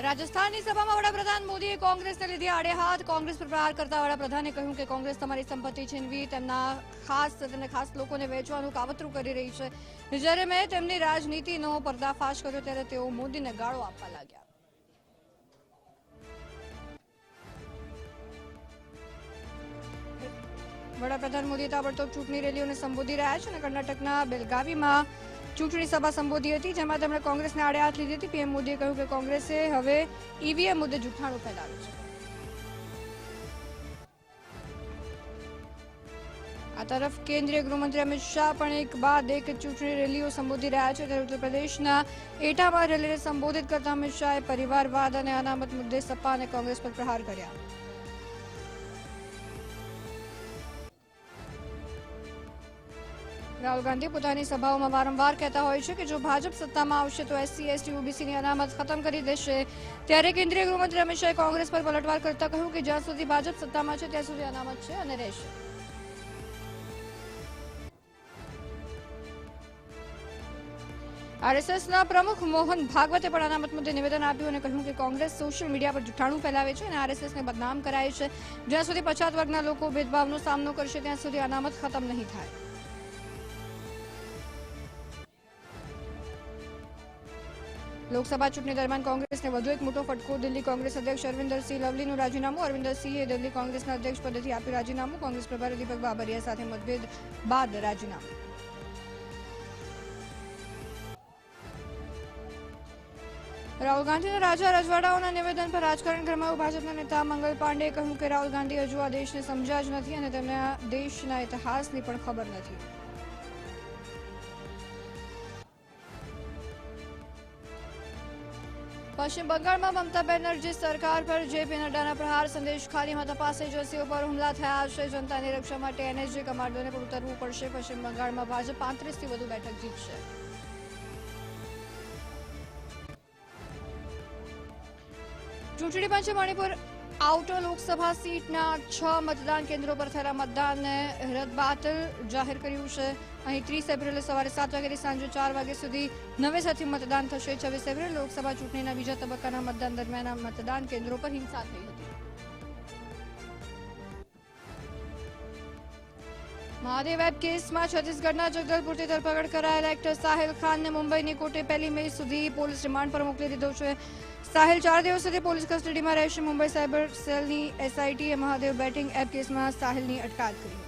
રાજસ્થાનની સભામાં વડાપ્રધાન મોદીએ કોંગ્રેસને લીધી આડે હાથ. કોંગ્રેસ પર પ્રહાર કરતા વડાપ્રધાને કહ્યું કે કોંગ્રેસ તમારી સંપત્તિ છીનવી, તેમના ખાસ, તેમને ખાસ લોકોને વેચવાનું કાવતરું કરી રહી છે. જ્યારે મેં તેમની રાજનીતિનો પર્દાફાશ કર્યો ત્યારે તેઓ મોદીને ગાળો આપવા લાગ્યા. વડાપ્રધાન મોદી તાબડતોબ ચૂંટણી રેલીઓને સંબોધી રહ્યા છે અને કર્ણાટકના બેલગાવીમાં ચૂંટણી સભા સંબોધી હતી, જેમાં તેમણે કોંગ્રેસને આડે હાથ લીધી હતી. પીએમ મોદીએ કહ્યું કે કોંગ્રેસે હવે ઈવીએમ મુદ્દે જૂઠાણું ફેલાવ્યું છે. આ તરફ કેન્દ્રીય ગૃહમંત્રી અમિત શાહ પણ એક બાદ એક ચૂંટણી રેલીઓ સંબોધી રહ્યા છે. ત્યારે ઉત્તર પ્રદેશના એટામાં રેલીને સંબોધિત કરતા અમિત શાહે પરિવારવાદ અને અનામત મુદ્દે સપા અને કોંગ્રેસ પર પ્રહાર કર્યા. રાહુલ ગાંધી પોતાની સભાઓમાં વારંવાર કહેતા હોય છે કે જો ભાજપ સત્તામાં આવશે તો એસસી, એસટી, ઓબીસીની અનામત ખતમ કરી દેશે. ત્યારે કેન્દ્રીય ગૃહમંત્રી અમિત શાહે કોંગ્રેસ પર પલટવાર કરતા કહ્યું કે જ્યાં સુધી ભાજપ સત્તામાં છે, ત્યાં સુધી અનામત છે અને રહેશે. આરએસએસના પ્રમુખ મોહન ભાગવતે પણ અનામત મુદ્દે નિવેદન આપ્યું અને કહ્યું કે કોંગ્રેસ સોશિયલ મીડિયા પર જૂઠાણું ફેલાવે છે અને આરએસએસને બદનામ કરાય છે. જ્યાં સુધી પછાત વર્ગના લોકો ભેદભાવનો સામનો કરશે, ત્યાં સુધી અનામત ખતમ નહીં થાય. લોકસભા ચૂંટણી દરમિયાન કોંગ્રેસને વધુ એક મોટો ફટકો દિલ્હી કોંગ્રેસ અધ્યક્ષ અરવિંદરસિંહ લવલીનું રાજીનામું અરવિંદરસિંહે દિલ્હી કોંગ્રેસના અધ્યક્ષ પદેથી આપ્યું રાજીનામું. કોંગ્રેસ પ્રભારી દીપક બાબરિયા સાથે મતભેદ બાદ રાજીનામું. રાહુલ ગાંધીના રાજા રજવાડાઓના નિવેદન પર રાજકારણ ગરમાયું. ભાજપના નેતા મંગલ પાંડેએ કહ્યું કે રાહુલ ગાંધી હજુ આ દેશને સમજ્યા જ નથી અને તેમને દેશના ઇતિહાસની પણ ખબર નથી. પશ્ચિમ બંગાળમાં મમતા બેનર્જી સરકાર પર જેપી નડ્ડાના પ્રહાર સંદેશ ખાલીમાં તપાસ એજન્સીઓ પર હુમલા થયા છે. જનતાની રક્ષા માટે એનએસજી કમાન્ડોને પણ ઉતરવું પડશે. પશ્ચિમ બંગાળમાં ભાજપ પાંત્રીસથી વધુ બેઠક જીતશે. ચૂંટણી પંચે મણિપુર આઉટર લોકસભા સીટના છ મતદાન કેન્દ્રો પર થયેલા મતદાનને રદબાતલ જાહેર કર્યું છે. અહીં ત્રીસ એપ્રિલે સવારે સાત વાગ્યાથી સાંજે ચાર વાગ્યા સુધી નવેસરથી મતદાન થશે. છવ્વીસ એપ્રિલ લોકસભા ચૂંટણીના બીજા તબક્કાના મતદાન દરમિયાન મતદાન કેન્દ્રો પર હિંસા થઈ હતી. મહાદેવ વેબ કેસમાં છત્તીસગઢના જગદલપુરથી ધરપકડ કરાયેલા એક્ટર સાહિલ ખાનને મુંબઈની કોર્ટે પહેલી મે સુધી પોલીસ રિમાન્ડ પર મોકલી દીધો છે. સાહિલ ચાર દિવસ સુધી પોલીસ કસ્ટડીમાં રહેશે. મુંબઈ સાયબર સેલની એસઆઈટીએ મહાદેવ બેટિંગ એપ કેસમાં સાહિલની અટકાયત કરી.